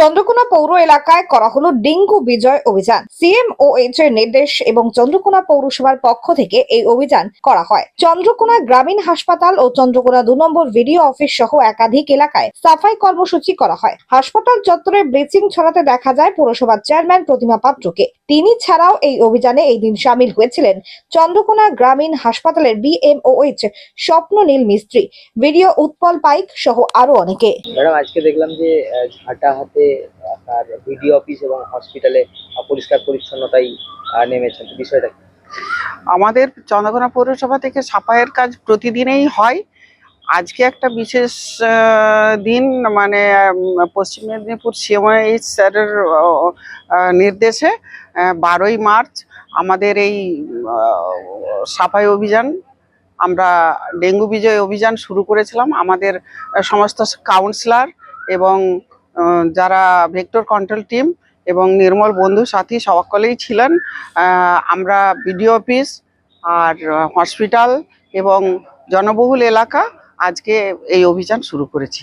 চন্দ্রকোনা পৌর এলাকায় করা হলো ডেঙ্গু বিজয় অভিযান। সিএমওএইচ এর নির্দেশ এবং চন্দ্রকোনা পৌরসভার পক্ষ থেকে এই অভিযান করা হয়। চন্দ্রকোনা গ্রামীণ হাসপাতাল ও চন্দ্রকোনা দু নম্বর ভিডিও অফিস সহ একাধিক এলাকায় সাফাই কর্মসূচি করা হয়। হাসপাতাল চত্বরে ব্লিচিং ছড়াতে দেখা যায় পৌরসভার চেয়ারম্যান প্রতিমা পাত্রকে। তিনি ছাড়াও এই অভিযানে এই দিন সামিল হয়েছিলেন চন্দ্রকোনা গ্রামীণ হাসপাতালের বিএমওএইচ স্বপ্ননীল মিস্ত্রি। ভিডিও উৎপল পাইক সহ আরও অনেকে। ম্যাডাম, আজকে দেখলাম যে ঝাঁটা হাতে আপনার বিডিও অফিস এবং হসপিটালে পরিষ্কার পরিচ্ছন্নতাই নেমেছেন। বিষয়টা আমাদের চন্দ্রকোনা পৌরসভা থেকে সাফাইয়ের কাজ প্রতিদিনেই হয়। আজকে একটা বিশেষ দিন মানে পশ্চিম মেদিনীপুর সিএমএইচ স্যারের নির্দেশে বারোই মার্চ আমাদের এই সাফাই অভিযান, আমরা ডেঙ্গু বিজয় অভিযান শুরু করেছিলাম। আমাদের সমস্ত কাউন্সিলর এবং যারা ভেক্টর কন্ট্রোল টিম এবং নির্মল বন্ধু সাথী সকলেই ছিলেন আমরা বিডিও অফিস আর হসপিটাল এবং জনবহুল এলাকা আজকে এই অভিযান শুরু করেছি।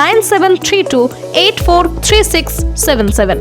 nine seven three two eight four three six seven seven.